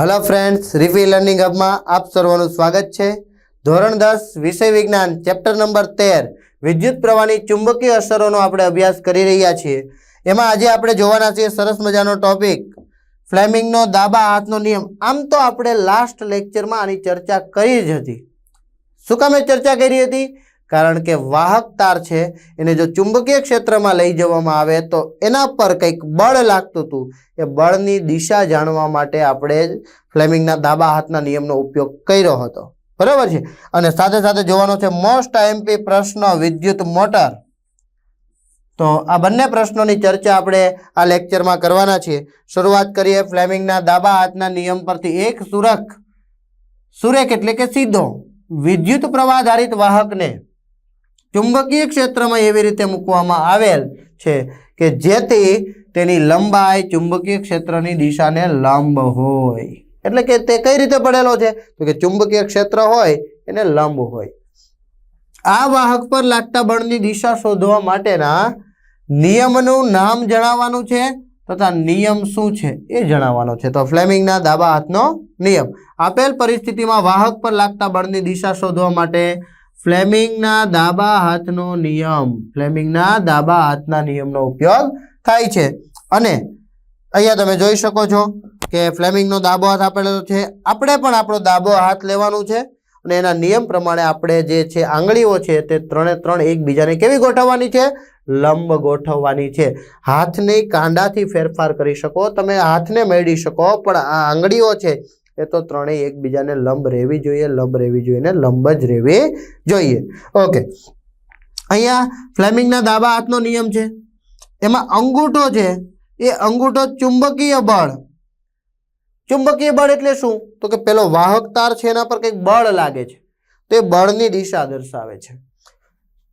Hello friends રિફી learning હબમાં આપ સર્વનું સ્વાગત છે. ધોરણ દસ, વિષય વિજ્ઞાન ચેપ્ટર નંબર તેર, વિદ્યુત પ્રવાહની ચુંબકીય અસરોનો આપણે અભ્યાસ કરી રહ્યા છીએ. એમાં આજે આપણે જોવાના છીએ સરસ મજાનો ટોપિક ફ્લેમિંગનો દાબા હાથનો નિયમ. આમ તો આપણે લાસ્ટ લેક્ચરમાં આની ચર્ચા કરી જ હતી. શું કામે ચર્ચા કરી હતી? કારણ કે વાહક તાર છે, એને જો ચુંબકીય ક્ષેત્રમાં લઈ જવામાં આવે તો એના પર કંઈક બળ લાગતું હતું. એ બળની દિશા જાણવા માટે આપણે ફ્લેમિંગના ડાબા હાથના નિયમનો ઉપયોગ કર્યો હતો. બરાબર છે? અને સાથે સાથે જોવાનો છે મોસ્ટ આઈએમપી પ્રશ્ન વિદ્યુત મોટર. તો આ બંને પ્રશ્નોની ચર્ચા આપણે આ લેક્ચરમાં કરવાના છીએ. શરૂઆત કરીએ ફ્લેમિંગના દાબા હાથના નિયમ પરથી. એક સુરખ. સુરેખ એટલે કે સીધો. વિદ્યુત પ્રવાહ આધારિત વાહકને ચુંબકીય ક્ષેત્રમાં એવી રીતે મૂકવામાં આવેલ છે કે જેથી તેની લંબાઈ ચુંબકીય ક્ષેત્રની દિશાને લંબ હોય. એટલે કે તે કઈ રીતે પડેલો છે? તો કે ચુંબકીય ક્ષેત્ર હોય, એને લંબ હોય. આ વાહક પર લાગતા બળની દિશા શોધવા માટેના નિયમનું નામ જણાવવાનું છે તથા નિયમ શું છે એ જણાવવાનો છે. તો ફ્લેમિંગના દાબા હાથનો નિયમ. આપેલ પરિસ્થિતિમાં વાહક પર લાગતા બળની દિશા શોધવા માટે ફ્લેમિંગના દાબા હાથનો નિયમ, ફ્લેમિંગના દાબા હાથના નિયમનો ઉપયોગ થાય છે. અને અહીંયા તમે જોઈ શકો છો કે ફ્લેમિંગનો દાબો હાથ આપેલો છે. આપણે પણ આપણો દાબો હાથ લેવાનું છે અને એના નિયમ પ્રમાણે આપણે જે છે આંગળીઓ છે તે ત્રણે ત્રણ એકબીજાને કેવી ગોઠવવાની છે? લંબ ગોઠવવાની છે. હાથની કાંડાથી ફેરફાર કરી શકો, તમે હાથને મેળવી શકો, પણ આ આંગળીઓ છે એ તો ત્રણેય એકબીજાને લંબ રહેવી જોઈએ, લંબ રહેવી જોઈએ ને લંબ જ રહેવી જોઈએ. ઓકે અહીંયા ફ્લેમિંગના દાબા હાથનો નિયમ છે. એમાં અંગૂઠો છે. એ અંગૂઠો ચુંબકીય બળ. ચુંબકીય બળ એટલે શું? તો કે પેલો વાહક તાર છે એના પર કંઈક બળ લાગે છે. તો એ બળની દિશા દર્શાવે છે.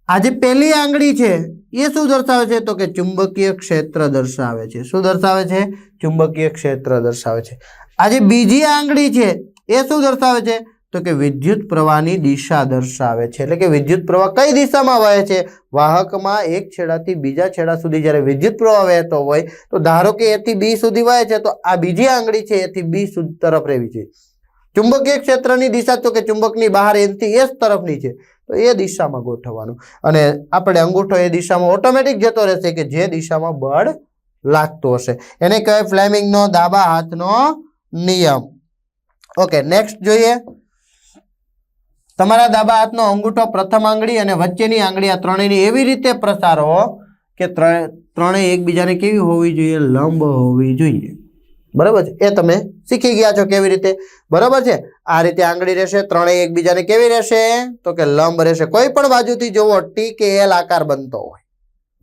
આ જે પેલી આંગળી છે, એ શું દર્શાવે છે? તો કે ચુંબકીય ક્ષેત્ર દર્શાવે છે. શું દર્શાવે છે? ચુંબકીય ક્ષેત્ર દર્શાવે છે. આ જે બીજી આંગળી છે. એ શું દર્શાવે છે? તો કે વિદ્યુત પ્રવાહની દિશા દર્શાવે છે. એટલે કે વિદ્યુત પ્રવાહ કઈ દિશામાં વહે છે? વાહકમાં એક છેડાથી બીજા છેડા સુધી જ્યારે વિદ્યુત પ્રવાહ વહેતો હોય, તો ધારો કે એથી બી સુધી વહે છે, તો આ બીજી આંગળી છે, એથી બી સુધી તરફ રહેવી છે. ચુંબકીય ક્ષેત્રની દિશા તો કે ચુંબકની બહાર એથી એ જ તરફની છે, તો એ દિશામાં ગોઠવવાનું. અને આપણે અંગૂઠો એ દિશામાં ઓટોમેટિક જતો રહેશે કે જે દિશામાં બળ લાગતું હશે. એને કહેવાય ફ્લેમિંગનો દાબા હાથનો નિયમ. ઓકે નેક્સ્ટ જોઈએ. તમારા દાબા હાથનો અંગૂઠો પ્રથમ આંગળી અને વચ્ચેની આંગળી આ ત્રણેયની એવી રીતે પ્રસારો કે ત્રણે, ત્રણેય એકબીજાને કેવી હોવી જોઈએ? લંબ હોવી જોઈએ. બરાબર છે? એ તમે શીખી ગયા છો કેવી રીતે? બરાબર છે? આ રીતે આંગળી રહેશે, ત્રણેય એકબીજાને કેવી રહેશે? તો કે લંબ રહેશે. કોઈ પણ બાજુથી જોવો ટી કે એલ આકાર બનતો હોય.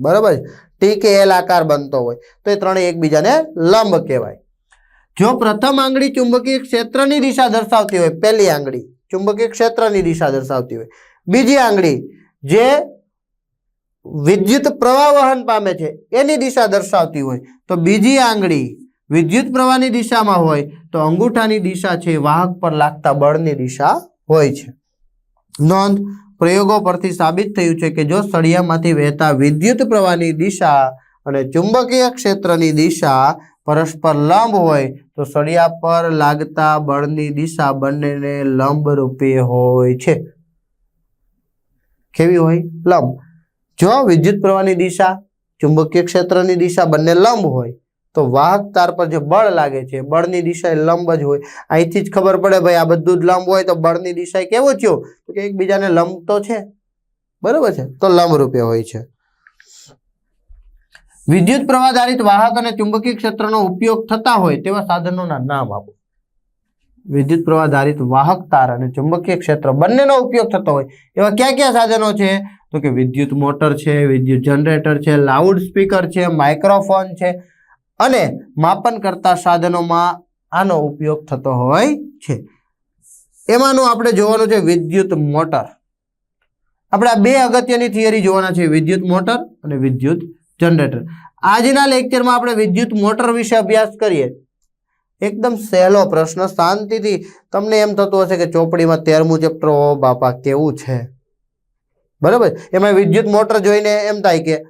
બરાબર ટી કે એલ આકાર બનતો હોય. તો એ ત્રણેય એકબીજાને લંબ કહેવાય. જો પ્રથમ આંગળી ચુંબકીય ક્ષેત્રની દિશા દર્શાવતી હોય, પહેલી આંગળી ચુંબકીય ક્ષેત્રની દિશા દર્શાવતી હોય. બીજી આંગળી જે વિદ્યુત પ્રવાહ વહન પામે છે, એની દિશા દર્શાવતી હોય. તો બીજી આંગળી વિદ્યુત પ્રવાહની દિશામાં હોય, તો અંગૂઠાની દિશા છે, વાહક પર લાગતા બળની દિશા હોય છે. નોંધ, પ્રયોગો પરથી સાબિત થયું છે કે જો સળિયામાંથી વહેતા વિદ્યુત પ્રવાહની દિશા અને ચુંબકીય ક્ષેત્રની દિશા પરસ્પર લંબ હોય તો સળિયા પર લાગતા બળની દિશા બંનેને લંબ રૂપે હોય છે. કેવી હોય? લંબ. જો વિદ્યુત પ્રવાહની દિશા, ચુંબકીય ક્ષેત્રની દિશા બંને લંબ હોય, તો વાહક તાર પર જે બળ લાગે છે, બળની દિશા એ લંબ જ હોય. અહીંથી જ ખબર પડે ભાઈ આ બધું જ લંબ હોય તો બળની દિશા કેવો થયો? તો કે એકબીજાને લંબ તો છે. બરોબર છે? તો લંબ રૂપે હોય છે. વિદ્યુત પ્રવાહ આધારિત વાહક અને ચુંબકીય ક્ષેત્રનો ઉપયોગ થતા હોય તેવા સાધનોના નામ આપો. વિદ્યુત પ્રવાહ આધારિત વાહક, તાર અને ચુંબકીય ક્ષેત્ર બંનેનો ઉપયોગ થતો હોય એવા કયા કયા સાધનો છે? તો કે વિદ્યુત મોટર છે, વિદ્યુત જનરેટર છે, લાઉડ સ્પીકર છે, માઇક્રોફોન છે અને માપન કરતા સાધનોમાં આનો ઉપયોગ થતો હોય છે. એમાંનું આપણે જોવાનું છે વિદ્યુત મોટર. આપણે આ બે અગત્યની થિયરી જોવાના છે, વિદ્યુત મોટર અને વિદ્યુત જનરેટર. આજના લેક્ચરમાં આપણે વિદ્યુત મોટર વિશે અભ્યાસ કરીએ. એકદમ સહેલો પ્રશ્ન, શાંતિથી. તમને એમ થતું હશે કે ચોપડીમાં તેરમું ચેપ્ટર, ઓ બાપા, કેવું છે? બરાબર? એમાં વિદ્યુત મોટર જોઈને એમ થાય કે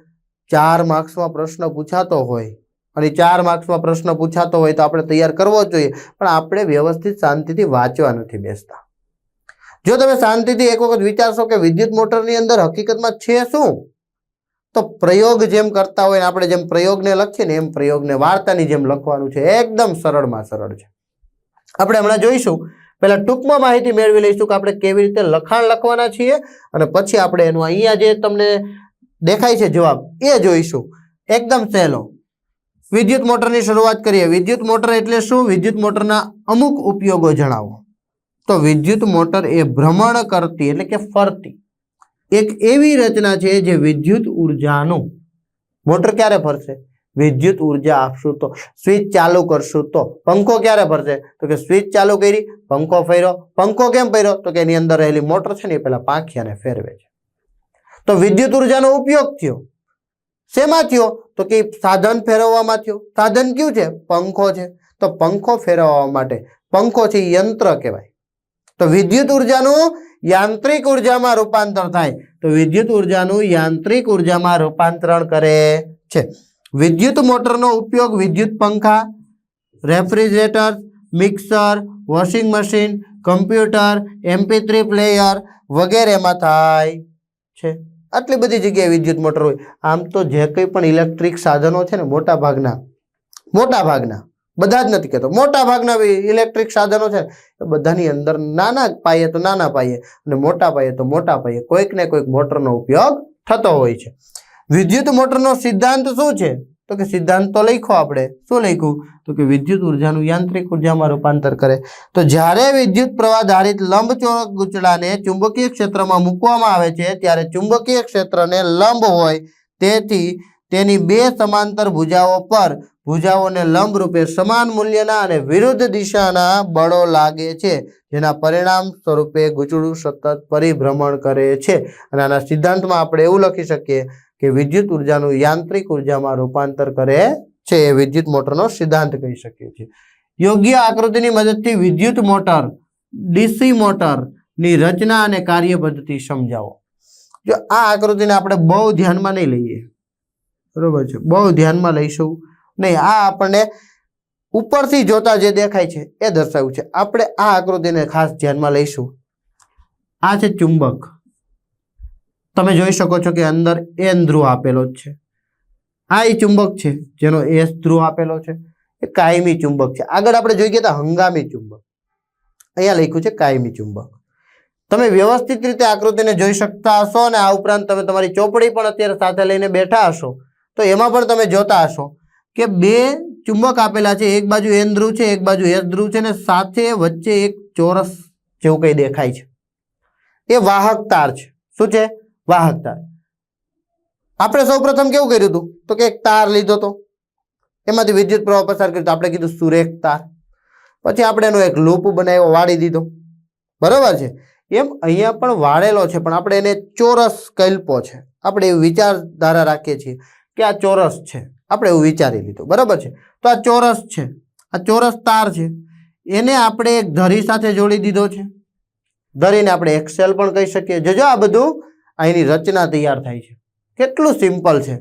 ચાર માર્ક્સમાં પ્રશ્ન પૂછાતો હોય. અને ચાર માર્ક્સમાં પ્રશ્ન પૂછાતો હોય તો આપણે તૈયાર કરવો જોઈએ. પણ આપણે વ્યવસ્થિત શાંતિથી વાંચવા નથી બેસતા. જો તમે શાંતિથી એક વખત વિચારશો કે વિદ્યુત મોટરની અંદર હકીકતમાં છે શું? તો પ્રયોગ જેમ કરતા હોય આપણે જેમ પ્રયોગને લખીએ ને એમ પ્રયોગને વાર્તાની જેમ લખવાનું છે. એકદમ સરળમાં સરળ છે. આપણે હમણાં જોઈશું. પહેલાં ટૂંકમાં માહિતી મેળવી લઈશું કે આપણે કેવી રીતે લખાણ લખવાના છીએ અને પછી આપણે એનું અહીંયા જે તમને દેખાય છે જવાબ એ જોઈશું. એકદમ સહેલો. વિદ્યુત મોટરની શરૂઆત કરીએ. વિદ્યુત મોટર એટલે શું? વિદ્યુત મોટરના અમુક ઉપયોગો જણાવો. તો વિદ્યુત મોટર એ ભ્રમણ કરતી એટલે કે ફરતી. એક એવી રચના છે જે વિદ્યુત ઉર્જાનું મોટર ક્યારે ફરશે વિદ્યુત ઊર્જા આપશું તો સ્વિચ ચાલુ કરશું તો પંખો ક્યારે ફરશે તો કે સ્વિચ ચાલુ કરી, પંખો ફેર્યો પંખો કેમ ફર્યો તો કે એની અંદર રહેલી મોટર છે ને એ પેલા પાંખિયાને ફેરવે છે. તો વિદ્યુત ઉર્જાનો ઉપયોગ થયો. શેમાં થયો? તો કે સાધન ફેરવવામાં થયો. સાધન કયું છે? પંખો છે. તો પંખો ફેરવવા માટે પંખો છે યંત્ર કહેવાય. તો વિદ્યુત ઉર્જાનું યાંત્રિક ઉર્જામાં રૂપાંતર થાય. તો વિદ્યુત ઉર્જાનું યાંત્રિક ઉર્જામાં રૂપાંતરણ કરે છે. વિદ્યુત મોટરનો ઉપયોગ વિદ્યુત પંખા, refrigerator, mixer, washing machine, computer MP three player વગેરેમાં થાય છે. આટલી બધી જગ્યાએ વિદ્યુત મોટર હોય. આમ તો જે કંઈ પણ ઇલેક્ટ્રિક સાધનો છે ને મોટા ભાગના મોટા ભાગના બધા જ નથી કહેતો. મોટા ભાગના ઇલેક્ટ્રિક સાધનો છે એ બધાની અંદર નાના પાયે તો નાના પાયે અને મોટા પાયે તો મોટા પાયે કોઈક ને કોઈક મોટરનો ઉપયોગ થતો હોય છે. વિદ્યુત મોટરનો સિદ્ધાંત શું છે? તો કે સિદ્ધાંત તો લખ્યો આપણે. શું લખ્યું? તો કે વિદ્યુત ઉર્જાનું યાંત્રિક ઉર્જામાં રૂપાંતર કરે. તો જ્યારે વિદ્યુત પ્રવાહ ધારિત લંબચોરક ગુચડાને ચુંબકીય ક્ષેત્રમાં મૂકવામાં આવે છે, ત્યારે ચુંબકીય ક્ષેત્રને લંબ હોય, તેથી તેની બે સમાંતર ભુજાઓ પર ભુજાઓને લંબ રૂપે સમાન મૂલ્યના અને વિરુદ્ધ દિશાના બળો લાગે છે, જેના પરિણામ સ્વરૂપે ગુચડું સતત પરિભ્રમણ કરે છે. અને આના સિદ્ધાંતમાં આપણે એવું લખી શકીએ કે વિદ્યુત ઉર્જાનું યાંત્રિક ઉર્જામાં રૂપાંતર કરે છે, એ વિદ્યુત મોટરનો સિદ્ધાંત કહી શકીએ છીએ. યોગ્ય આકૃતિની મદદથી વિદ્યુત મોટર, ડીસી મોટરની રચના અને કાર્ય પદ્ધતિ સમજાવો. જો આ આકૃતિને આપણે બહુ ધ્યાનમાં નહીં લઈએ બરોબર છે. બહુ ધ્યાનમાં લઈશું. નહીં, આ આપણને ઉપરથી જોતા જે દેખાય છે એ દર્શાવ્યું છે. આપણે આ આકૃતિને ખાસ ધ્યાનમાં લઈશું. આ છે ચુંબક. તમે જોઈ શકો છો કે અંદર એન ધ્રુવ આપેલો જ છે. આ એ ચુંબક છે, જેનો એસ ધ્રુવ આપેલો છે. એ કાયમી ચુંબક છે. આગળ આપણે જોઈ ગયા હતા હંગામી ચુંબક. અહીંયા લખ્યું છે કાયમી ચુંબક. તમે વ્યવસ્થિત રીતે આકૃતિને જોઈ શકતા હશો અને આ ઉપરાંત તમે તમારી ચોપડી પણ અત્યારે સાથે લઈને બેઠા હશો. તો એમાં પણ તમે જોતા હશો કે બે ચુંબક આપેલા છે. એક બાજુ એન ધ્રુવ છે, એક બાજુ એસ ધ્રુવ છે અને સાથે વચ્ચે એક ચોરસ જેવું કંઈ દેખાય છે. એ વાહક તાર છે. શું છે? વાહક તાર. આપણે સૌપ્રથમ કેવું કર્યું હતું? તો કે એક તાર લીધો તો એમાંથી વિદ્યુત પ્રવાહ પસાર કર્યો આપણે કીધું સુરેખ તાર. પછી આપણે એનો એક લૂપ બનાવ્યો, વાળી દીધો. બરાબર છે? એમ અહીંયા પણ વાળેલો છે, પણ આપણે એને ચોરસ કલ્પો છે. આપણે એવી વિચારધારા રાખીએ છીએ. કે આ ચોરસ છે? આપણે એવું વિચારી લીધું. બરાબર છે? તો આ ચોરસ છે. આ ચોરસ તાર છે. એને આપણે એક ધરી સાથે જોડી દીધો છે. ધરીને આપણે એક્સેલ પણ કહી શકીએ. જોજો આ બધું અહીંની રચના તૈયાર થાય છે. કેટલું સિમ્પલ છે.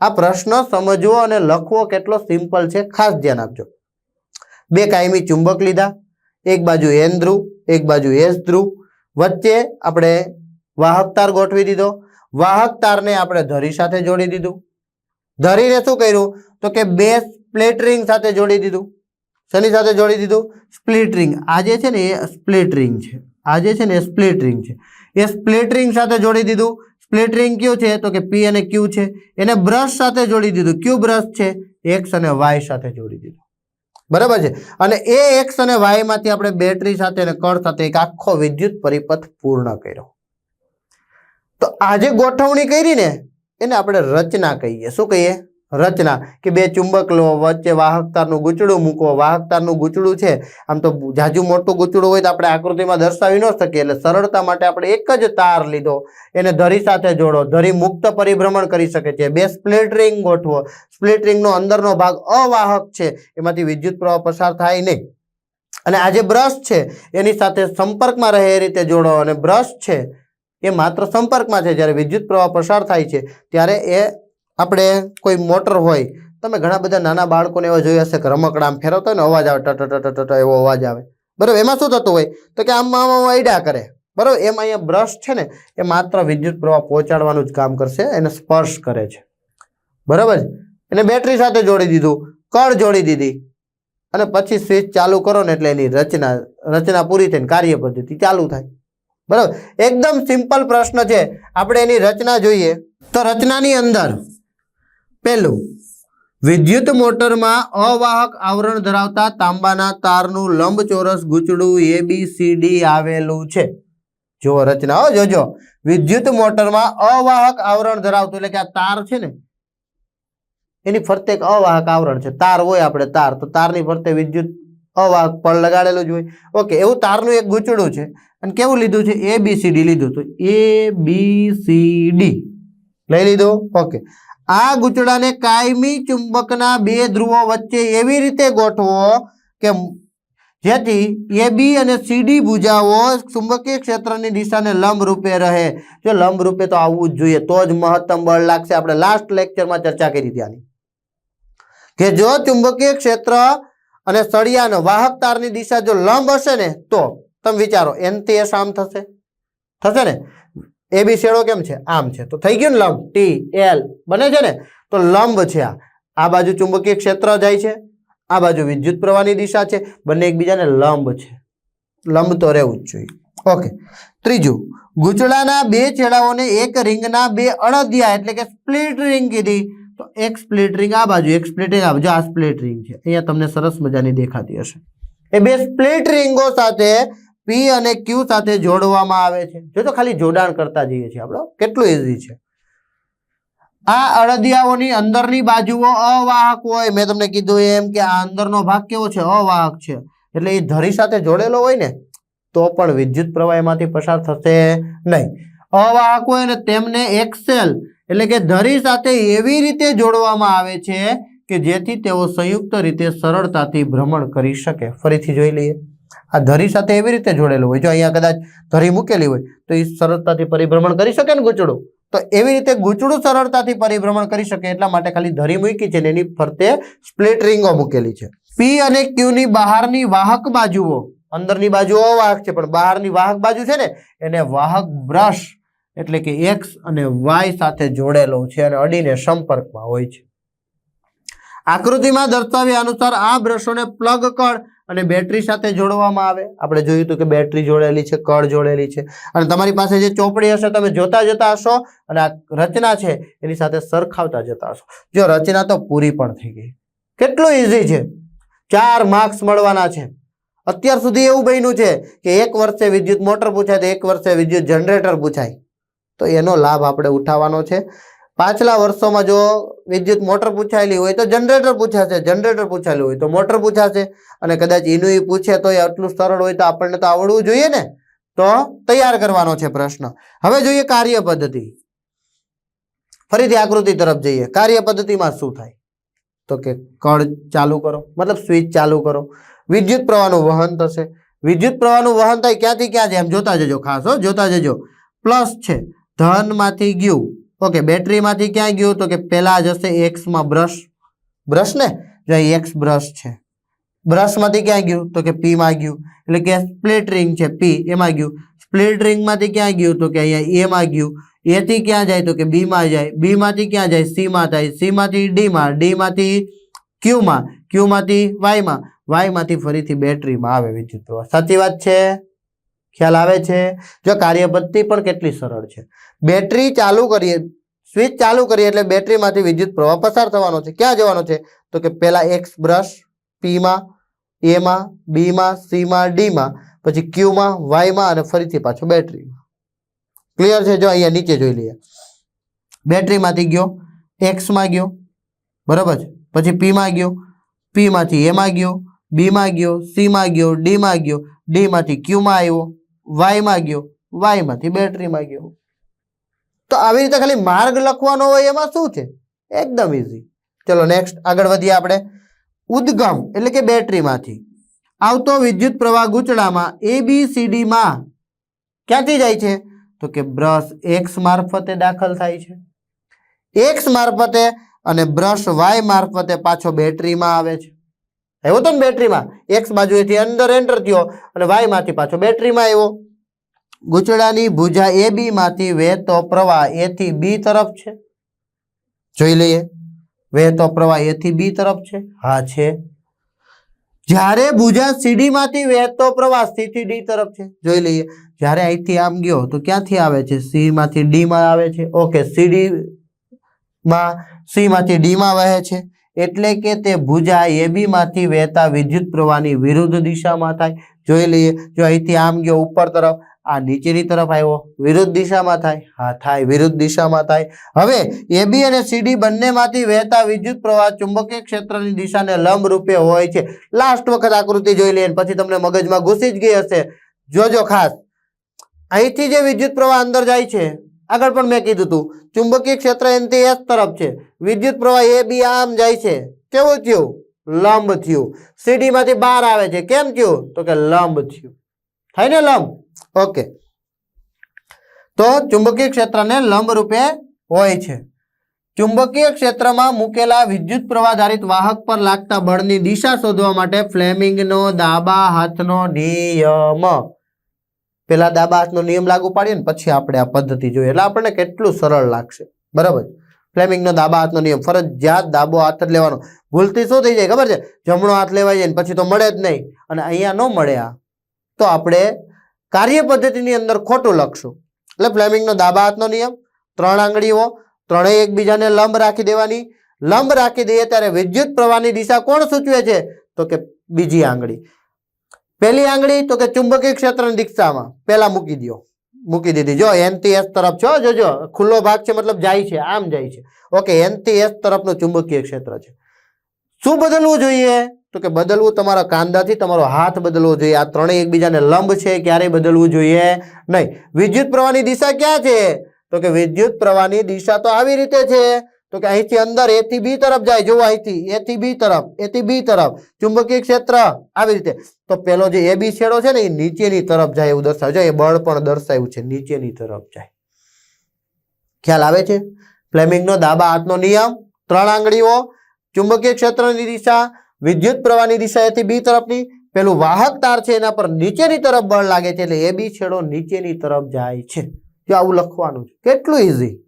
આ પ્રશ્ન સમજવો અને લખવો કેટલો સિમ્પલ છે. ખાસ ધ્યાન આપજો. બે કાયમી ચુંબક લીધા. એક બાજુ એન ધ્રુવ, એક બાજુ એસ ધ્રુવ. વચ્ચે આપણે વાહક તાર ગોઠવી દીધો. વાહક તારને આપણે ધરી સાથે જોડી દીધું. ધરીને શું કર્યું? તો કે બે સ્પ્લિટ રિંગ સાથે જોડી દીધું. શેની સાથે જોડી દીધું? સ્પ્લિટ રિંગ આ જે છે ને એ સ્પ્લિટ રિંગ છે. આ જે છે ને એ સ્પ્લિટ રિંગ છે. એ સ્પ્લિટ રિંગ સાથે જોડી દીધું. સ્પ્લિટ રિંગ કયું છે? તો કે પી અને ક્યુ છે. એને બ્રશ સાથે જોડી દીધું. ક્યુ બ્રશ છે? એક્સ અને વાય સાથે જોડી દીધું. બરાબર છે? અને એ એક્સ અને વાયમાંથી આપણે બેટરી સાથે અને કળ સાથે એક આખો વિદ્યુત પરિપથ પૂર્ણ કર્યો. તો આજે ગોઠવણી કરી ને એને આપણે રચના કહીએ. શું કહીએ? રચના. કે બે ચુંબક લો વચ્ચે વાહકતારનું ગૂંચડું મૂકો. વાહકતારનું ગૂંચડું છે. આમ તો જાજુ મોટું ગૂંચડું હોય તો આપણે આકૃતિમાં દર્શાવી ન શકીએ. એટલે સરળતા માટે આપણે એક જ તાર લીધો. એને ધરી સાથે જોડો. ધરી મુક્ત પરિભ્રમણ કરી શકે છે. બે સ્પ્લિટ રિંગ ગોઠવો. સ્પ્લિટ રિંગનો અંદરનો ભાગ અવાહક છે. એમાંથી વિદ્યુત પ્રવાહ પસાર થાય નહીં. અને આ જે બ્રશ છે, એની સાથે સંપર્કમાં રહે એ રીતે જોડો. અને બ્રશ છે એ માત્ર સંપર્કમાં છે. જ્યારે વિદ્યુત પ્રવાહ પસાર થાય છે, ત્યારે એ આપણે કોઈ મોટર હોય, તમે ઘણા બધા નાના બાળકોને એવા જોયા હશે કે રમકડા ફેરવતો હોય ને અવાજ આવે ટટ ટટ એવો અવાજ આવે. બરાબર? એમાં શું થતું હોય? તો કે આમ આમ આઈડા કરે. બરાબર? એમાં અહીંયા બ્રશ છે ને, એ માત્ર વિદ્યુત પ્રવાહ પહોંચાડવાનું જ કામ કરશે, એને સ્પર્શ કરે છે. બરાબર? એને બેટરી સાથે જોડી દીધું કળ જોડી દીધી, અને પછી સ્વિચ ચાલુ કરો ને એટલે એની રચના રચના પૂરી થઈને કાર્ય પદ્ધતિ ચાલુ થાય. બરાબર? એકદમ સિમ્પલ પ્રશ્ન છે. આપણે એની રચના જોઈએ. તો રચનાની અંદર પહેલું, વિદ્યુત મોટરમાં અવાહક આવરણ ધરાવતા તાંબાના તારનું લંબચોરસ ગૂંચડું એ બી સી ડી આવેલું છે. જુઓ રચના. હો, જોજો. વિદ્યુત મોટરમાં અવાહક આવરણ ધરાવતું, એટલે કે આ તાર છે ને, એની ફરતે એક અવાહક આવરણ છે. તાર હોય આપણે તાર. તો તારની ફરતે વિદ્યુત અવાહક પળ લગાડેલું જ હોય. ઓકે એવું તારનું એક ગૂંચડું છે. અને કેવું લીધું છે? એ બી સી ડી લીધું તો એ બી સી ડી લઈ લીધું? ઓકે આ ગૂંચડાને કાયમી ચુંબકના બે ધ્રુવો વચ્ચે એવી રીતે ગોઠવો કે જેથી એ બી અને સીડી ભુજાઓ ચુંબકીય ક્ષેત્રની દિશાને લંબ રૂપે રહે. જો લંબ રૂપે તો આવવું જ જોઈએ. તો જ મહત્તમ બળ લાગશે. આપણે લાસ્ટ લેક્ચરમાં ચર્ચા કરી હતી આની કે જો ચુંબકીય ક્ષેત્ર અને સળિયાનો વાહક તારની દિશા જો લંબ હશે ને, તો તમે વિચારો એનથી એસ આમ થશે. થશે ને? એ બી શેડો કેમ છે? આમ છે. તો થઈ ગયું ને લંબ? ટી એલ બને છે ને? તો લંબ છે આ. આ બાજુ ચુંબકીય ક્ષેત્ર જાય છે. આ બાજુ વિદ્યુત પ્રવાહની દિશા છે. બંને એકબીજાને લંબ છે. લંબ તો રહેવું જ જોઈએ. ઓકે ત્રીજું. ગૂંચળાના બે છેડાઓને એક રિંગના બે અડધિયા એટલે કે સ્પ્લિટ રિંગ કીધી. તો એક સ્પ્લિટ રિંગ આ બાજુ, એક સ્પ્લિટ રિંગ આ બાજુ. આ સ્પ્લિટ રિંગ છે, અહીંયા તમને સરસ મજાની દેખાતી હશે. એ બે સ્પ્લિટ રિંગો સાથે પી અને ક્યુ સાથે જોડવામાં આવે છે. જો તો ખાલી જોડાણ કરતા જઈએ છીએ આપણે કેટલું ઇઝી છે. આ અડદિયાઓની અંદરની બાજુઓ અવાહક હોય. મેં તમને કીધું એમ કે આ અંદરનો ભાગ કેવો છે? અવાહક છે. એટલે એ ધરી સાથે જોડેલો હોય ને, તો પણ વિદ્યુત પ્રવાહ એમાંથી પસાર થશે નહીં. અવાહક હોય અને તેમને એક્સેલ એટલે કે ધરી સાથે એવી રીતે જોડવામાં આવે છે કે જેથી તેઓ સંયુક્ત રીતે સરળતાથી ભ્રમણ કરી શકે. ફરીથી જોઈ લઈએ. આ ધરી સાથે એવી રીતે જોડેલું હોય. જો અહીંયા કદાચ ધરી મૂકેલી હોય, તો એ સરળતાથી પરિભ્રમણ કરી શકે ને ગૂંચળું તો એવી રીતે ગૂંચળું સરળતાથી પરિભ્રમણ કરી શકે એટલા માટે ખાલી ધરી મૂકી છે ને એની ફરતે સ્પ્લિટ રિંગો મૂકેલી છે. પી અને ક્યુની બહારની વાહક બાજુઓ, અંદરની બાજુ અવાહક છે, પણ બહારની વાહક બાજુ છે ને, એને વાહક બ્રશ એટલે કે એક્સ અને વાય સાથે જોડેલો છે અને અડીને સંપર્કમાં હોય છે. આકૃતિમાં દર્શાવ્યા અનુસાર આ બ્રશોને પ્લગ કળ અને બેટરી સાથે જોડવામાં આવે. આપણે જોયું હતું કે બેટરી જોડેલી છે, કળ જોડેલી છે. અને તમારી પાસે જે ચોપડી હશે તમે જોતા જતા હશો અને આ રચના છે એની સાથે સરખાવતા જતા હશો. જો રચના તો પૂરી પણ થઈ ગઈ. કેટલું ઇઝી છે? ચાર માર્ક્સ મળવાના છે. અત્યાર સુધી એવું બન્યું છે કે એક વર્ષે વિદ્યુત મોટર પૂછાય તો એક વર્ષે વિદ્યુત જનરેટર પૂછાય. તો એનો લાભ આપણે ઉઠાવવાનો છે. પાછલા વર્ષોમાં જો વિદ્યુત મોટર પૂછાયેલી હોય તો જનરેટર પૂછાશે, જનરેટર પૂછાયેલું હોય તો મોટર પૂછાશે. અને કદાચ એનું એ પૂછે તો એ આટલું સરળ હોય તો આપણને તો આવડવું જોઈએ ને? તો તૈયાર કરવાનો છે પ્રશ્ન. હવે જોઈએ કાર્ય પદ્ધતિ. ફરીથી આકૃતિ તરફ જઈએ. કાર્ય પદ્ધતિમાં શું થાય? તો કે કળ ચાલુ કરો. મતલબ સ્વિચ ચાલુ કરો. વિદ્યુત પ્રવાહનું વહન થશે. વિદ્યુત પ્રવાહનું વહન થાય ક્યાંથી ક્યાં છે એમ જોતા જજો ખાસ હો, જોતા જજો. પ્લસ છે. ધનમાંથી ગયું. ઓકે, બેટરીમાંથી ક્યાં ગયું? તો કે પહેલા જશે એક્સમાં બ્રશ. બ્રશ ને? જો એક્સ બ્રશ છે. બ્રશમાંથી ક્યાં ગયું? તો કે પી માં ગયું. એટલે કે સ્પ્લિટ રિંગ છે, પી, એમાં ગયું. સ્પ્લિટ રિંગમાંથી ક્યાં ગયું? તો કે અહીંયા એમાં ગયું. એથી ક્યાં જાય? તો કે બી માં જાય. બી માંથી ક્યાં જાય? સી માં સીમાંથી સી માંથી ડી માં ડી માંથી ક્યુ માં ક્યુ માંથી વાયમાં વાયમાંથી ફરીથી બેટરીમાં આવે વિદ્યુત સાચી વાત છે? ખ્યાલ આવે છે? જો કાર્યપદ્ધતિ પણ કેટલી સરળ છે? બેટરી ચાલુ કરીએ, સ્વિચ ચાલુ કરીએ એટલે બેટરીમાંથી વિદ્યુત પ્રવાહ પસાર થવાનો છે. ક્યાં જવાનો છે? તો કે પહેલાં એક્સ બ્રશ, પીમાં, એમાં, બીમાં, સીમાં, ડીમાં, પછી ક્યુમાં, વાયમાં અને ફરીથી પાછો બેટરીમાં. ક્લિયર છે? જો અહીંયા નીચે જોઈ લઈએ. બેટરીમાંથી ગયો, એક્સમાં ગયો, બરાબર છે? પછી પીમાં ગયો, પીમાંથી એમાં ગયો, બીમાં ગયો, સીમાં ગયો, ડીમાં ગયો, ડીમાંથી ક્યુમાં આવ્યો વાયમાં ગયો વાયમાંથી બેટરીમાં ગયો તો આવી રીતે ખાલી માર્ગ લખવાનો હોય એમાં શું છે? એકદમ ઇઝી ચલો નેક્સ્ટ આગળ વધીએ આપણે. ઉદ્ગમ એટલે કે બેટરીમાંથી આવતો વિદ્યુત પ્રવાહ ગૂંચળામાં એ બી સીડીમાં ક્યાંથી જાય છે? તો કે બ્રશ એક્સ મારફતે દાખલ થાય છે. એક્સ મારફતે અને બ્રશ વાય મારફતે પાછો બેટરીમાં આવે છે. આવ્યો તો ને બેટરીમાં. એક્સ બાજુએથી અંદર એન્ટર થયો અને વાયમાંથી પાછો બેટરીમાં આવ્યો. ગુચડાની ભુજા એ બીમાંથી વહેતો પ્રવાહ એથી બી તરફ છે. જોઈ લઈએ. વહેતો પ્રવાહ એથી બી તરફ છે. હા, છે. જ્યારે ભુજા સીડીમાંથી વહેતો પ્રવાહ સીથી ડી તરફ છે. જોઈ લઈએ. જ્યારે અહીંથી આમ ગયો તો ક્યાંથી આવે છે? સી માંથી ડી આવે છે. ઓકે સીડીમાં સીમાંથી સી માંથી ડી માં વહે છે. એટલે કે તે ભુજા એબીમાંથી વહેતા વિદ્યુત પ્રવાહની વિરુદ્ધ દિશામાં થાય. જોઈ લઈએ, જો અહીંથી આમ ગયો ઉપર તરફ, આ નીચેની તરફ આવ્યો, વિરુદ્ધ દિશામાં થાય. હા, થાય, વિરુદ્ધ દિશામાં થાય. હવે એબી અને સીડી બંનેમાંથી વહેતા વિદ્યુત પ્રવાહ ચુંબકીય ક્ષેત્રની દિશાને લંબ રૂપે હોય છે. લાસ્ટ વખત આકૃતિ જોઈ લઈએ પછી તમને મગજમાં ઘૂસી જ ગઈ હશે. જોજો ખાસ. અહીંથી જે વિદ્યુત પ્રવાહ અંદર જાય છે આગળ પણ મેં કીધું હતું ચુંબકીય ક્ષેત્ર એનથી એસ તરફ છે. વિદ્યુત પ્રવાહ એ બી આમ જાય છે. કેવું થયું? લંબ થયું. સીડીમાંથી બહાર આવે છે. કેમ થયું? તો કે લંબ થયું. થાય ને લંબ? ઓકે. તો ચુંબકીય ક્ષેત્રને લંબ રૂપે હોય છે. ચુંબકીય ક્ષેત્રમાં મૂકેલા વિદ્યુત પ્રવાહ ધારિત વાહક પર લાગતા બળની દિશા શોધવા માટે ફ્લેમિંગનો દાબા હાથનો નિયમ. પેલા દાબા હાથનો નિયમ લાગુ પાડીએ ને પછી આપણે આ પદ્ધતિ જોઈએ. એટલે આપણને કેટલું સરળ લાગશે. બરાબર? ફ્લેમિંગનો દાબા હાથનો નિયમ. ફરજિયાત દાબો હાથ જ લેવાનો. ભૂલથી શું થઈ જાય ખબર છે? જમણો હાથ લેવાય જાય ને પછી તો મળે જ નહીં. અને અહીંયા ન મળે આ. તો આપણે કાર્ય પદ્ધતિની અંદર ખોટું લખશું. એટલે ફ્લેમિંગનો દાબા હાથનો નિયમ. ત્રણ આંગળીઓ. ત્રણેય એકબીજાને લંબ રાખી દેવાની. લંબ રાખી દઈએ ત્યારે વિદ્યુત પ્રવાહની દિશા કોણ સૂચવે છે? તો કે બીજી આંગળી. પહેલી આંગળી તો કે ચુંબકીય ક્ષેત્રની દીક્ષામાં. પહેલા મૂકી દો મૂકી દીધી. જો એનથી એસ તરફ છો જોજો ખુલ્લો ભાગ છે, મતલબ જાય છે, આમ જાય છે. ઓકે એનથી એસ તરફનું ચુંબકીય ક્ષેત્ર છે. શું બદલવું જોઈએ? તો કે બદલવું તમારા કાંદાથી તમારો હાથ બદલવો જોઈએ. આ ત્રણેય એકબીજાને લંબ છે, ક્યારેય બદલવું જોઈએ નહીં. વિદ્યુત પ્રવાહની દિશા ક્યાં છે? તો કે વિદ્યુત પ્રવાહની દિશા તો આવી રીતે છે. તો કે અહીંથી અંદર એ થી બી તરફ જાય. જુઓ અહીંથી. એ થી બી તરફ. એ થી બી તરફ. ચુંબકીય ક્ષેત્ર આવી રીતે. તો પેલો જે એ બી છેડો છે ને, એ નીચેની તરફ જાય એવું દર્શાવે છે. એ બળ પણ દર્શાવ્યું છે, નીચેની તરફ જાય. ખ્યાલ આવે છે? ફ્લેમિંગનો દાબા હાથનો નિયમ. ત્રણ આંગળીઓ. ચુંબકીય ક્ષેત્રની દિશા, વિદ્યુત પ્રવાહની દિશા એથી બી તરફની. પેલું વાહક તાર છે, એના પર નીચેની તરફ બળ લાગે છે, એટલે એ બી છેડો નીચેની તરફ જાય છે. જો આવું લખવાનું છે. કેટલું ઇઝી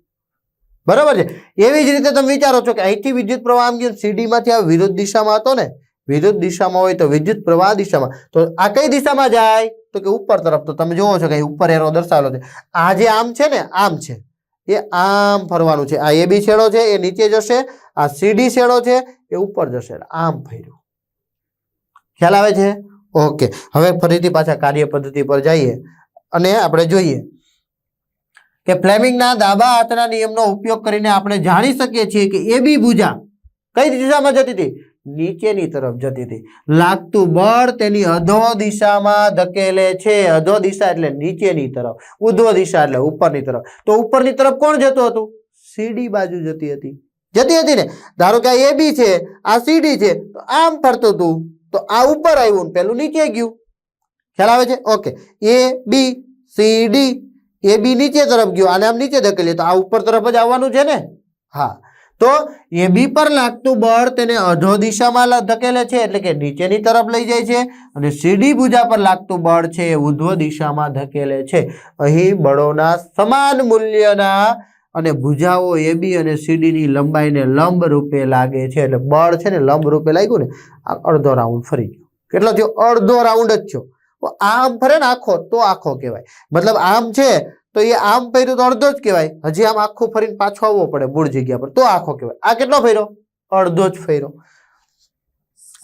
બરાબર છે? એવી જ રીતે તમે વિચારો છો કે અહીંથી વિદ્યુત પ્રવાહ આમ ગયો સીડીમાંથી આ વિરુદ્ધ દિશામાં હતો ને, વિરુદ્ધ દિશામાં હોય તો વિદ્યુત પ્રવાહ દિશામાં. તો આ કઈ દિશામાં જાય? તો કે ઉપર તરફ. તો તમે જોવો છો કે ઉપર એરો દર્શાવેલો છે. આ જે આમ છે ને, આમ છે. એ આમ ફરવાનું છે. આ એ બી છેડો છે, એ નીચે જશે. આ સીડી છેડો છે, એ ઉપર જશે. આમ ફર્યું. ખ્યાલ આવે છે? ઓકે. હવે ફરીથી પાછા કાર્ય પદ્ધતિ પર જઈએ. અને આપણે જોઈએ. કે ફ્લેમિંગના દાબા હાથના નિયમનો ઉપયોગ કરીને આપણે જાણી શકીએ છીએ કે એ બી ભુજા કઈ દિશામાં જતી હતી? નીચેની તરફ જતી હતી. લાગતું બળ તેની અધો દિશામાં ધકેલે છે. અધો દિશા એટલે નીચેની તરફ. ઉધ્વ દિશા એટલે ઉપરની તરફ. તો ઉપરની તરફ કોણ જતું હતું? સીડી બાજુ જતી હતી. જતી હતી ને? ધારો કે આ એ બી છે, આ સીડી છે, તો આમ ફરતું હતું. તો આ ઉપર આવ્યું પેલું નીચે ગયું. ખ્યાલ આવે છે? Okay. A B C D A B નીચે તરફ ગયો અને આમ નીચે ધકેલીએ. તો આ ઉપર તરફ જ આવવાનું છે ને? હા. તો એ બી પર લાગતું બળ તેને અધો દિશામાં ધકેલે છે, એટલે કે નીચેની તરફ લઈ જાય છે અને સીડી ભુજા પર લાગતું બળ છે એ ઉધ્વ દિશામાં ધકેલે છે. અહીં બળોના સમાન મૂલ્યના અને ભુજાઓ એ બી અને સીડીની લંબાઈને લંબ રૂપે લાગે છે. એટલે બળ છે ને લંબ રૂપે લાગ્યું ને? આ અડધો રાઉન્ડ ફરી ગયો. કેટલો થયો? અડધો રાઉન્ડ જ થયો. આમ ફરે ને આખો, તો આખો કહેવાય. મતલબ આમ છે, તો એ આમ ફેર્યું તો અડધો જ કહેવાય. હજી આમ આખું ફરીને પાછો આવવો પડે મૂળ જગ્યા પર. તો આખો કહેવાય. આ કેટલો ફર્યો અડધો જ ફર્યો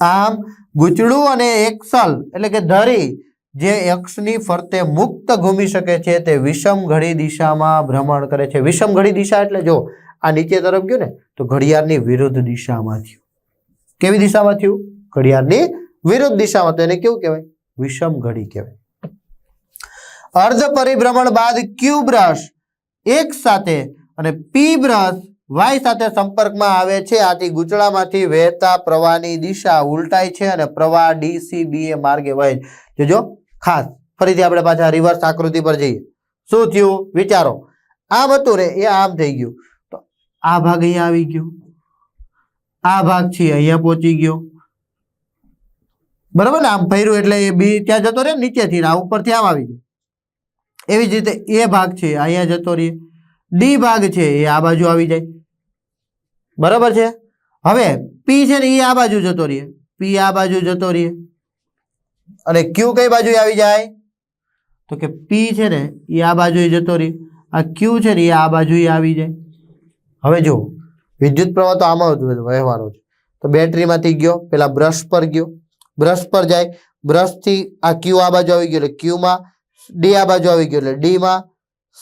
આમ ગુચડું અને એક્સલ એટલે કે ધરી, જે અક્ષની ફરતે મુક્ત ઘૂમી શકે છે, તે વિષમ ઘડી દિશામાં ભ્રમણ કરે છે. વિષમ ઘડી દિશા એટલે જો આ નીચે તરફ ગયું ને, તો ઘડિયાળની વિરુદ્ધ દિશામાં થયું. કેવી દિશામાં થયું? ઘડિયાળની વિરુદ્ધ દિશામાં. તો એને કેવું કહેવાય? વિષમ ઘડી કહેવાય. અર્ધ પરિભ્રમણ બાદ ક્યુ બ્રશ એક સાથે અને પી બ્રશ વાય સાથે સંપર્કમાં આવે છે. આથી ગૂંચળામાંથી વહેતા પ્રવાહની દિશા ઉલટાય છે અને પ્રવાહ ડીસીબી એ માર્ગે વહે જોજો ખાસ, ફરીથી આપણે પાછા રિવર્સ આકૃતિ પર જઈએ. શું થયું? વિચારો. આમ હતું રે, એ આમ થઈ ગયું. તો આ ભાગ અહીંયા આવી ગયો. આ ભાગ છે, અહીંયા પહોંચી ગયો. બરાબર ને? આમ ભર્યું એટલે એ બી ત્યાં જતો રહે નીચેથી આ ઉપરથી આમ આવી જાય. એવી જ રીતે એ ભાગ છે, અહીંયા જતો રહે. ડી ભાગ છે, એ આ બાજુ આવી જાય. બરાબર છે? હવે પી છે ને એ આ બાજુ જતો રહે. પી આ બાજુ જતો રહે. અને ક્યુ કઈ બાજુ આવી જાય? તો કે પી છે ને એ આ બાજુ જતો રહે. આ ક્યુ છે ને એ આ બાજુ આવી જાય. હવે જો વિદ્યુત પ્રવાહ તો આમાં વહેવાનો છે. તો બેટરીમાંથી ગયો, પેલા બ્રશ પર ગયો. બ્રશ પર જાય. બ્રશથી આ ક્યુ આ બાજુ આવી ગયો એટલે ક્યુમાં, ડી આ બાજુ આવી ગયો એટલે ડીમાં,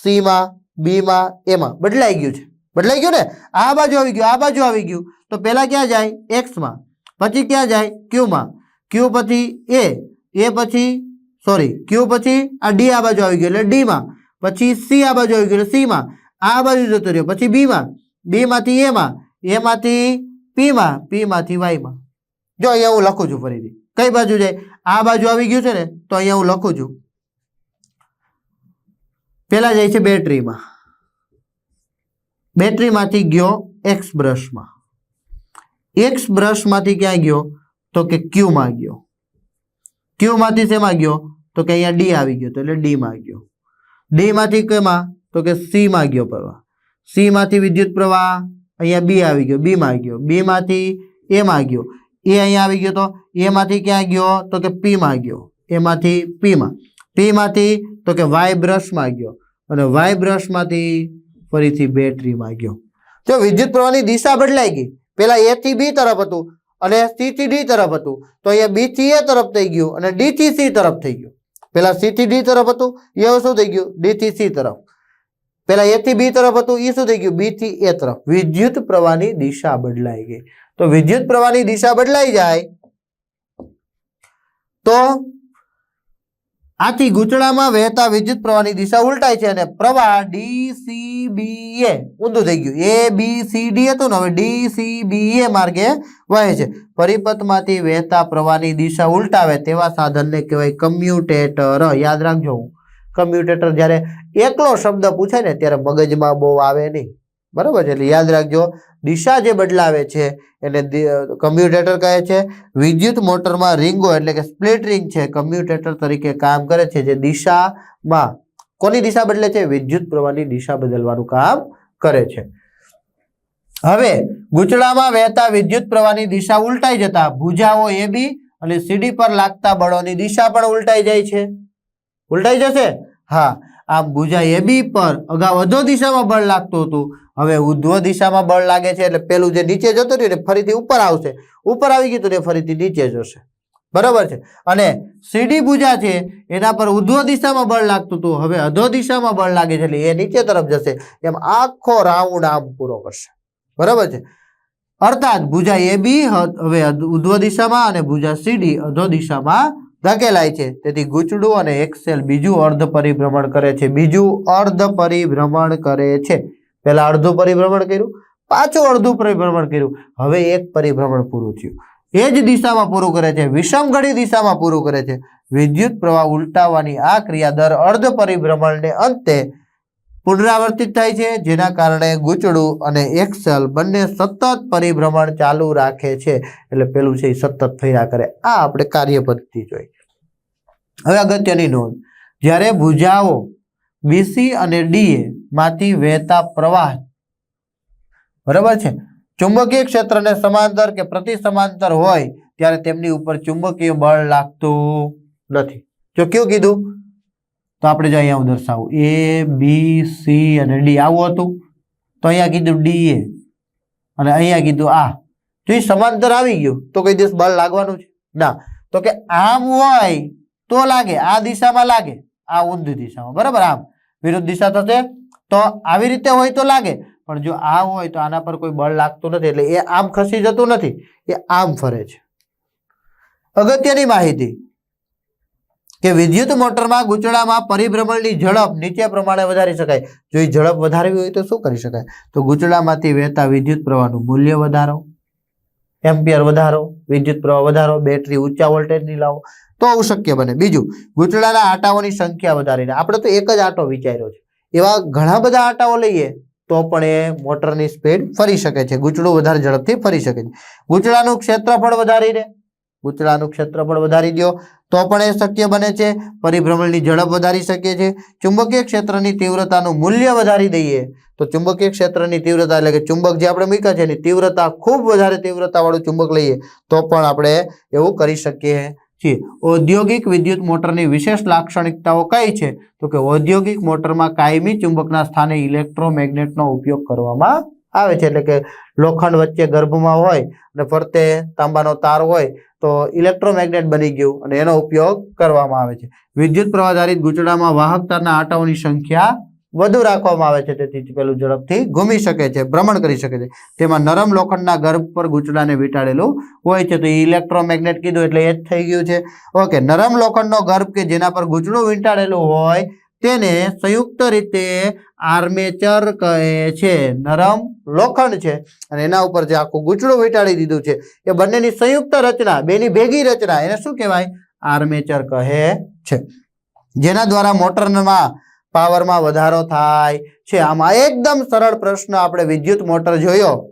સીમાં, બીમાં, એમાં. બદલાઈ ગયું છે. બદલાઈ ગયું ને? આ બાજુ આવી ગયું, આ બાજુ આવી ગયું. તો પહેલા ક્યાં જાય? એક્સમાં. પછી ક્યાં જાય? ક્યુમાં. ક્યુ પછી એ. એ પછી, સોરી, ક્યુ પછી આ ડી આ બાજુ આવી ગયું એટલે ડીમાં. પછી સી આ બાજુ આવી ગયું એટલે સીમાં. આ બાજુ જતો રહ્યો. પછી બીમાં. બીમાંથી એમાં. એમાંથી પીમાં. પીમાંથી વાયમાં. જો અહીંયા હું લખું છું ફરીથી. કઈ બાજુ જાય આ બાજુ આવી ગયું છે ને, તો અહીંયા હું લખું છું. પેલા જાય છે બેટરીમાં. બેટરીમાંથી ગયો એક્સ બ્રશમાં. એક્સ બ્રશમાંથી ક્યાં ગયો? તો કે ક્યુમાં ગયો. ક્યુમાંથી શેમાં ગયો? તો કે અહીંયા ડી આવી ગયો, તો એટલે ડીમાં ગયો. ડીમાંથી કેમાં? તો કે સીમાં ગયો પ્રવાહ. સીમાંથી વિદ્યુત પ્રવાહ અહીંયા બી આવી ગયો બીમાં ગયો. બીમાંથી એમાં ગયો. એ અહીંયા આવી ગયો તો એમાંથી ક્યાં ગયો? તો કે પીમાં ગયો. એમાંથી પીમાં પીમાંથી તો કે વાય બ્રશમાં ગયો. અને વાય બ્રશમાંથી ફરીથી બેટરીમાં ગયો. જો વિદ્યુત પ્રવાહની દિશા બદલાઈ ગઈ. પેલા એ થી બી તરફ હતું અને સી થી ડી તરફ હતું. તો અહીંયા બી થી એ તરફ થઈ ગયું અને ડી થી સી તરફ થઈ ગયું. પેલા સી થી ડી તરફ હતું. એ શું થઈ ગયું? ડી થી સી તરફ. પેલા એ થી બી તરફ હતું. એ શું થઈ ગયું? બી થી એ તરફ. વિદ્યુત પ્રવાહની દિશા બદલાઈ ગઈ. તો વિદ્યુત પ્રવાહની દિશા બદલાઈ જાય તો આથી ગૂંચળામાં વહેતા વિદ્યુત પ્રવાહની દિશા ઉલટાય છે અને પ્રવાહ ડીસીબી એ ઊંધું થઈ ગયું. એ, બી, સી, ડી હતું ને હવે ડીસીબીએ માર્ગે વહે છે. પરિપથમાંથી વહેતા પ્રવાહની દિશા ઉલટાવે તેવા સાધનને કહેવાય કમ્યુટેટર. યાદ રાખજો. કમ્યુટેટર જ્યારે એકલો શબ્દ પૂછે ને ત્યારે મગજમાં બહુ આવે નહીં. બરાબર છે? એટલે યાદ રાખજો, દિશા જે બદલાવે છે એને કમ્પ્યુટેટર કહે છે, વિદ્યુત મોટરમાં રિંગો એટલે કે સ્પ્લિટ રિંગ છે કમ્પ્યુટેટર તરીકે કામ કરે છે, જે દિશામાં કોની દિશા બદલે છે? વિદ્યુત પ્રવાહની દિશા બદલવાનું કામ કરે છે. હવે ગુચડામાં વહેતા વિદ્યુત પ્રવાહની દિશા ઉલટાઈ જતા ભૂજાઓ એ બી અને સીડી પર લાગતા બળોની દિશા પણ ઉલટાઈ જાય છે. ઉલટાઈ જશે? હા. આમ ભુજા એ બી પર અગાઉ અધો દિશામાં બળ લાગતું હતું. હવે ઉધ્વ દિશામાં બળ લાગે છે એટલે પેલું જે નીચે જતું રહ્યું ને ફરીથી ઉપર આવશે. ઉપર આવી ગયું તો તે ફરીથી નીચે જશે. બરાબર છે? અને સીડી ભુજા છે, એના પર ઉધ્વ દિશામાં બળ લાગતું હતું. હવે અધો દિશામાં બળ લાગે છે એટલે એ નીચે તરફ જશે. એમ આખો રાઉન્ડ આમ પૂરો કરશે. બરાબર છે? અર્થાત ભુજા એ બી હવે ઉધ્વ દિશામાં અને ભુજા સીડી અધો દિશામાં ધકેલાય છે. તેથી ગૂંચડું અને એક્સેલ બીજું અર્ધ પરિભ્રમણ કરે છે. બીજું અર્ધ પરિભ્રમણ કરે છે. પહેલા અડધું પરિભ્રમણ કર્યું, પાછું અડધું પરિભ્રમણ કર્યું. હવે એક પરિભ્રમણ પૂરું થયું. એ જ દિશામાં પૂરું કરે છે. વિષમઘડી દિશામાં પૂરું કરે છે. વિદ્યુત પ્રવાહ ઉલટાવવાની આ ક્રિયા દર અર્ધ પરિભ્રમણને અંતે પુનરાવર્તિત થાય છે, જેના કારણે ગૂંચડું અને એક્સેલ બંને સતત પરિભ્રમણ ચાલુ રાખે છે. એટલે પેલું છે એ સતત ફર્યા કરે. આ આપણે કાર્ય પદ્ધતિ જોઈ. હવે અગત્યની નોંધ. જ્યારે ભુજાઓ બીસી અને ડીએ માંથી વહેતા પ્રવાહ. બરાબર છે? ચુંબકીય ક્ષેત્રને સમાંતર કે પ્રતિ સમાંતર હોય ત્યારે તેમની ઉપર ચુંબકીય બળ લાગતું નથી. જો કયું કીધું? તો આપણે જો અહીંયા હું દર્શાવું એ, બી, સી અને ડી આવું હતું. તો અહીંયા કીધું ડી એ અને અહીંયા કીધું આ. જો એ સમાંતર આવી ગયું, તો કઈ દિવસ બળ લાગવાનું છે? ના. તો કે આમ હોય તો લાગે, આ દિશામાં લાગે. આ ઊંધી દિશામાં. બરાબર? આમ વિરુદ્ધ દિશા થશે તો આવી રીતે હોય તો લાગે. પણ જો આ હોય તો આના પર કોઈ બળ લાગતું નથી. એટલે એ આમ ખસી જતું નથી. એ આમ ફરે છે. અગત્યની માહિતી કે વિદ્યુત મોટરમાં ગૂંચળામાં પરિભ્રમણની ઝડપ નીચે પ્રમાણે વધારી શકાય. જો એ ઝડપ વધારવી હોય તો શું કરી શકાય? તો ગૂંચળામાંથી વહેતા વિદ્યુત પ્રવાહનું મૂલ્ય વધારો. એમ્પિયર વધારો. વિદ્યુત પ્રવાહ વધારો. બેટરી ઊંચા વોલ્ટેજની લાવો. તો આવું શક્ય બને. બીજું, ગૂંચળાના આટાઓની સંખ્યા વધારીને. આપણે તો એક જ આટો વિચાર્યો છે. એવા ઘણા બધા આટાઓ લઈએ તો પણ એ મોટરની સ્પીડ ફરી શકે છે. ગૂંચળું વધારે ઝડપથી ફરી શકે છે. ગૂંચળાનું ક્ષેત્રફળ વધારીને, ગૂંચળાનું ક્ષેત્રફળ વધારી દો તો પણ એ શક્ય બને છે. પરિભ્રમણની ઝડપ વધારી શકીએ છીએ ચુંબકીય ક્ષેત્રની તીવ્રતાનું મૂલ્ય વધારી દઈએ તો ચુંબકીય ક્ષેત્રની તીવ્રતા એટલે કે ચુંબક જે આપણે મૂક્યા છે એની તીવ્રતા ખૂબ વધારે તીવ્રતાવાળું ચુંબક લઈએ તો પણ આપણે એવું કરી શકીએ છીએ ઔદ્યોગિક વિદ્યુત મોટરની વિશેષ લાક્ષણિકતાઓ કઈ છે? તો કે ઔદ્યોગિક મોટરમાં કાયમી ચુંબકના સ્થાને ઇલેક્ટ્રોમેગ્નેટનો ઉપયોગ કરવામાં આવે છે. એટલે કે લોખંડ વચ્ચે ગર્ભમાં હોય અને ફરતે તાંબાનો તાર હોય તો ઇલેક્ટ્રોમેગ્નેટ બની ગયું અને એનો ઉપયોગ કરવામાં આવે છે. વિદ્યુત પ્રવાહ આધારિત ગુચડામાં વાહક તારના આંટાઓની સંખ્યા વધુ રાખવામાં આવે છે તેથી પેલું ઝડપથી ઘૂમી શકે છે, ભ્રમણ કરી શકે છે. તેમાં નરમ લોખંડના ગર્ભ પર ગૂંચળાને વીંટાળેલું હોય છે. તો ઇલેક્ટ્રોમેગ્નેટ કીધું એટલે એ જ થઈ ગયું છે. ઓકે, નરમ લોખંડનો ગર્ભ કે જેના પર ગૂંચળું વીંટાળેલું હોય તેને સંયુક્ત રીતે આર્મેચર કહે છે. નરમ લોખંડ છે અને એના ઉપર જે આખું ગૂંચળું વીંટાળી દીધું છે, એ બંનેની સંયુક્ત રચના, બેની ભેગી રચના એને શું કહેવાય? આર્મેચર કહે છે. જેના દ્વારા મોટરમાં પાવરમાં વધારો થાય છે. આમાં એકદમ સરળ પ્રશ્ન આપણે વિદ્યુત મોટર જોયો.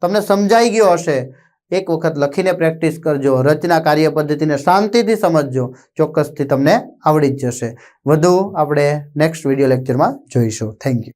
તમને સમજાઈ ગયો હશે. એક વખત લખીને પ્રેક્ટિસ કરજો. રચના કાર્ય પદ્ધતિને શાંતિથી સમજજો. ચોક્કસથી તમને આવડી જ જશે. વધુ આપણે નેક્સ્ટ વીડિયો લેક્ચરમાં જોઈશું. Thank you.